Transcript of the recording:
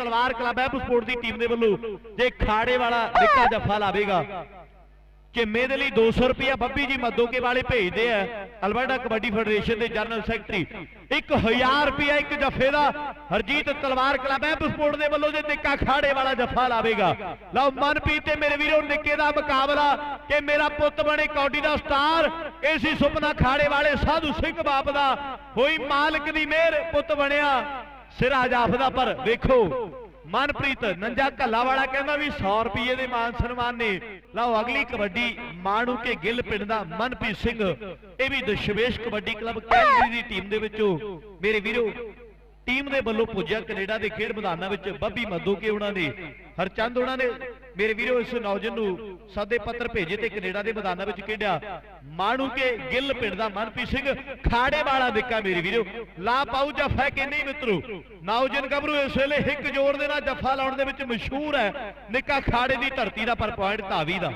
ਤਲਵਾਰ club ਹੈ support ਦੀ team ਦੇ ਵੱਲੋਂ। ਜੇ ਖਾੜੇ ਵਾਲਾ ਨਿੱਕਾ ਜੱਫਾ ਲਾਵੇਗਾ ਝਿੰਮੇ ਦੇ ਲਈ 200 ਰੁਪਇਆ ਬੱਬੀ ਜੀ ਮੱਦੋਕੇ ਵਾਲੇ ਭੇਜਦੇ ਆ। ਅਲਬਰਟਾ ਕਬੱਡੀ ਫੈਡਰੇਸ਼ਨ ਦੇ ਜਨਰਲ ਸੈਕਟਰੀ। 1000 ਰੁਪਇਆ ਇੱਕ ਜੱਫੇ ਦਾ। ਹਰਜੀਤ ਤਲਵਾਰ ਕਲੱਬ ਹੈ ਸਪੋਰਟ ਦੇ ਵੱਲੋਂ ਜੇ ਨਿੱਕਾ ਖਾੜੇ ਵਾਲਾ ਜੱਫਾ ਲਾਵੇਗਾ ਲਓ ਮਨਪ੍ਰੀਤ ਤੇ ਮੇਰੇ ਵੀਰੋ, ਨਿੱਕੇ ਦਾ ਮੁਕਾਬਲਾ ਕਿ ਮੇਰਾ ਪੁੱਤ ਬਣੇ ਕੌਡੀ ਦਾ ਸਟਾਰ। ਏਸੀ ਸੁਪਨਾ ਖਾੜੇ ਵਾਲੇ ਸਾਧੂ ਸਿੰਘ ਬਾਪ ਦਾ। ਹੋਈ ਮਾਲਕ ਦੀ ਮਿਹਰ, ਪੁੱਤ ਬਣਿਆ। ਸਿਰਾ ਜਾਫਦਾ ਪਰ ਵੇਖੋ ਮਨਪ੍ਰੀਤ ਨੰਜਾ ਕੱਲਾ ਵਾਲਾ ਕਹਿੰਦਾ ਵੀ 100 ਰੁਪਏ ਦੇ ਮਾਨ ਸਨਮਾਨ ਨੇ। ਲਓ, ਅਗਲੀ ਕਬੱਡੀ ਮਾਣੂ ਕੇ ਗਿੱਲ ਪਿੰਡ ਦਾ ਮਨਪ੍ਰੀਤ ਸਿੰਘ। ਇਹ ਵੀ ਦਸ਼ਵੇਸ਼ ਕਬੱਡੀ ਕਲੱਬ ਕੈਲਗਰੀ ਦੀ ਟੀਮ ਦੇ ਵਿੱਚੋਂ। ਮੇਰੇ ਵੀਰੋ, ਟੀਮ ਦੇ ਵੱਲੋਂ ਪੁੱਜਿਆ ਕੈਨੇਡਾ ਦੇ ਖੇਡ ਮੈਦਾਨਾਂ ਵਿੱਚ ਬੱਬੀ ਮੱਦੋਕੇ ਉਹਨਾਂ ਨੇ ਹਰਚੰਦ ਉਹਨਾਂ ਨੇ ਮੇਰੇ ਵੀਰੋ, ਇਸ ਨੌਜਵਾਨ ਨੂੰ ਸਾਦੇ ਪੱਤਰ ਭੇਜੇ ਤੇ ਕੈਨੇਡਾ ਦੇ ਮੈਦਾਨਾਂ ਵਿੱਚ ਖੇਡਿਆ। ਮਾਣੂ ਕੇ ਗਿੱਲ ਪਿੰਡ ਦਾ ਮਨਪ੍ਰੀਤ ਸਿੰਘ, ਖਾੜੇ ਵਾਲਾ ਨਿੱਕਾ ਮੇਰੇ ਵੀਰੋ। ਲਾ ਪਾਉ ਜਫਾ ਕਿ ਨਹੀਂ ਮਿੱਤਰੋ? ਨੌਜਵਾਨ ਗੱਭਰੂ ਇਸ ਵੇਲੇ ਹਿੱਕ ਜੋੜ ਦੇ ਨਾਲ ਜਫਾ ਲਾਉਣ ਦੇ ਵਿੱਚ ਮਸ਼ਹੂਰ ਹੈ। ਨਿੱਕਾ ਖਾੜੇ ਦੀ ਧਰਤੀ ਦਾ ਪਰ ਪੁਆਇੰਟ ਧਾਵੀ ਦਾ।